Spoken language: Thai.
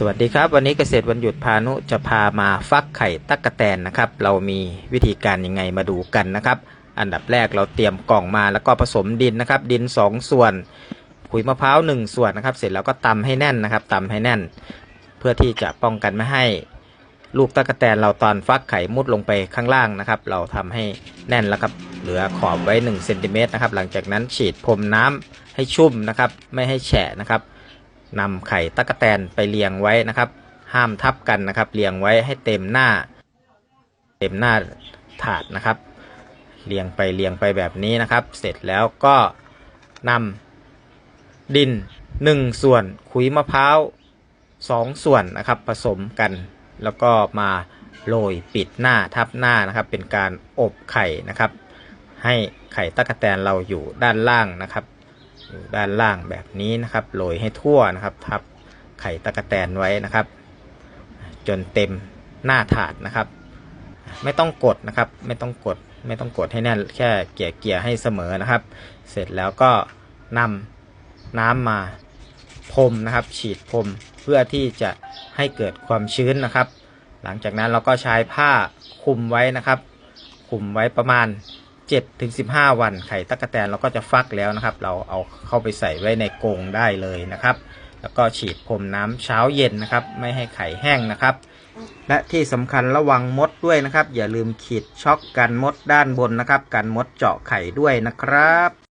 สวัสดีครับ วันนี้เกษตรวันหยุดพานุจะพามาฟักไข่ตั๊กแตนนะครับ เรามีวิธีการยังไงมาดูกันนะครับ อันดับแรกเราเตรียมกล่องมาแล้วก็ผสมดินนะครับ ดิน 2 ส่วนขุยมะพร้าว1ส่วนนะครับ เสร็จแล้วก็ตำให้แน่นนะครับตำให้แน่น เพื่อที่จะป้องกันไม่ให้ ลูกตั๊กแตนเราตอนฟักไข่มุดลงไปข้างล่างนะครับ เราทำให้แน่นแล้วครับ เหลือขอบไว้1เซนติเมตรนะครับ หลังจากนั้นฉีดพรมน้ำให้ชุ่มนะครับ ไม่ให้แฉะนะครับ นำไข่ตั๊กแตนไปเรียงไว้นะครับ ห้ามทับกันนะครับเรียงไว้ให้เต็มหน้า เต็มหน้าถาดนะครับ เรียงไปเรียงไปแบบนี้นะครับ เสร็จแล้วก็นำดิน 1 ส่วนขุยมะพร้าว2ส่วนนะครับผสมกัน แล้วก็มาโรยปิดหน้าทับหน้านะครับ เป็นการอบไข่นะครับ ให้ไข่ตั๊กแตนเราอยู่ด้านล่างนะครับ ด้านล่างแบบนี้นะครับโรยให้ทั่วนะครับ ทับไข่ตะกะแตนไว้นะครับ จนเต็มหน้าถาดนะครับ ไม่ต้องกดนะครับ ไม่ต้องกดไม่ต้องกดให้แน่นแค่เกี่ยเกี่ยให้เสมอนะครับ เสร็จแล้วก็นำน้ำมาพรมนะครับ ฉีดพรมเพื่อที่จะให้เกิดความชื้นนะครับ หลังจากนั้นเราก็ใช้ผ้าคลุมไว้นะครับคลุมไว้ประมาณ 7ถึง15 วันไข่ตั๊กแตนเราก็จะฟักแล้วนะครับ เราเอาเข้าไปใส่ไว้ในกรงได้เลยนะครับ แล้วก็ฉีดพรมน้ำเช้าเย็นนะครับ ไม่ให้ไข่แห้งนะครับ และที่สำคัญระวังมดด้วยนะครับ อย่าลืมขีดช็อกกันมดด้านบนนะครับ กันมดเจาะไข่ด้วยนะครับ